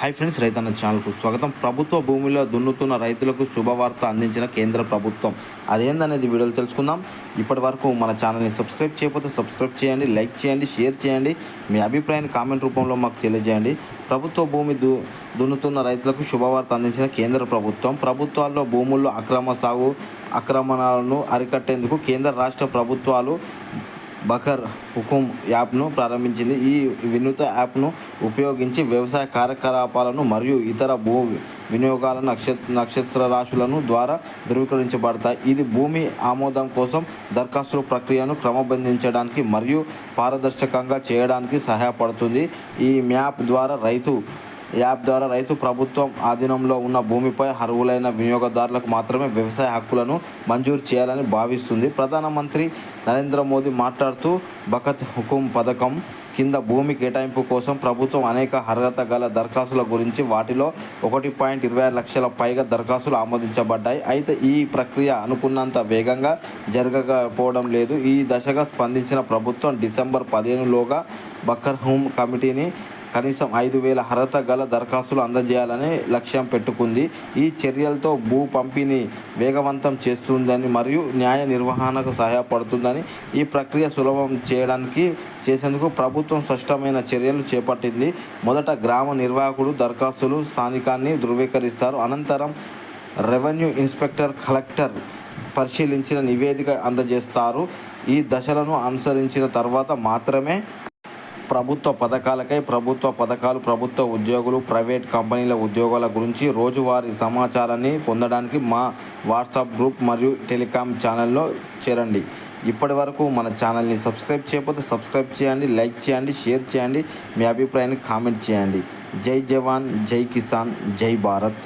Hi friends రైతన్న ఛానల్కు స్వాగతం. ప్రభుత్వ భూమిలో దున్నుతున్న రైతులకు శుభవార్త అందించిన కేంద్ర ప్రభుత్వం. అదేందనేది వీడియోలు తెలుసుకుందాం. ఇప్పటి వరకు మన ఛానల్ని సబ్స్క్రైబ్ చేయకపోతే సబ్స్క్రైబ్ చేయండి లైక్ చేయండి షేర్ చేయండి. మీ అభిప్రాయాన్ని కామెంట్ రూపంలో మాకు తెలియజేయండి. ప్రభుత్వ భూమి దు దున్నుతున్న రైతులకు శుభవార్త అందించిన కేంద్ర ప్రభుత్వం. ప్రభుత్వాల్లో భూముల్లో అక్రమ సాగు అక్రమణాలను అరికట్టేందుకు కేంద్ర రాష్ట్ర ప్రభుత్వాలు బకర్ హుకుం యాప్ను ప్రారంభించింది. ఈ వినూత యాప్ను ఉపయోగించి వ్యవసాయ కార్యకలాపాలను మరియు ఇతర భూ వినియోగాల నక్షత్ర నక్షత్ర రాశులను ద్వారా ధృవీకరించబడతాయి. ఇది భూమి ఆమోదం కోసం దరఖాస్తుల ప్రక్రియను క్రమబంధించడానికి మరియు పారదర్శకంగా చేయడానికి సహాయపడుతుంది. ఈ మ్యాప్ ద్వారా రైతు యాప్ ద్వారా రైతు ప్రభుత్వం ఆధీనంలో ఉన్న భూమిపై అర్హులైన వినియోగదారులకు మాత్రమే వ్యవసాయ హక్కులను మంజూరు చేయాలని భావిస్తుంది. ప్రధానమంత్రి నరేంద్ర మోదీ మాట్లాడుతూ బకత్ హుకుం పథకం కింద భూమి కేటాయింపు కోసం ప్రభుత్వం అనేక అర్హత గల దరఖాస్తుల గురించి వాటిలో ఒకటి పాయింట్ ఇరవై ఆరు లక్షల పైగా దరఖాస్తులు ఆమోదించబడ్డాయి. అయితే ఈ ప్రక్రియ అనుకున్నంత వేగంగా జరగకపోవడం లేదు. ఈ దశగా స్పందించిన ప్రభుత్వం డిసెంబర్ పదిహేనులోగా బకర్హోమ్ కమిటీని కనీసం ఐదు వేల అర్హత గల దరఖాస్తులు అందజేయాలని లక్ష్యం పెట్టుకుంది. ఈ చర్యలతో భూ పంపిణీ వేగవంతం చేస్తుందని మరియు న్యాయ నిర్వహణకు సహాయపడుతుందని ఈ ప్రక్రియ సులభం చేయడానికి చేసేందుకు ప్రభుత్వం స్పష్టమైన చర్యలు చేపట్టింది. మొదట గ్రామ నిర్వాహకుడు దరఖాస్తులు స్థానికాన్ని ధృవీకరిస్తారు. అనంతరం రెవెన్యూ ఇన్స్పెక్టర్ కలెక్టర్ పరిశీలించిన నివేదిక అందజేస్తారు. ఈ దశలను అనుసరించిన తర్వాత మాత్రమే ప్రభుత్వ పథకాలకై ప్రభుత్వ పథకాలు ప్రభుత్వ ఉద్యోగులు ప్రైవేట్ కంపెనీల ఉద్యోగాల గురించి రోజువారీ సమాచారాన్ని పొందడానికి మా వాట్సాప్ గ్రూప్ మరియు టెలికాం ఛానల్లో చేరండి. ఇప్పటి వరకు మన ఛానల్ని సబ్స్క్రైబ్ చేయకపోతే సబ్స్క్రైబ్ చేయండి లైక్ చేయండి షేర్ చేయండి. మీ అభిప్రాయాన్ని కామెంట్ చేయండి. జై జవాన్ జై కిసాన్ జై భారత్.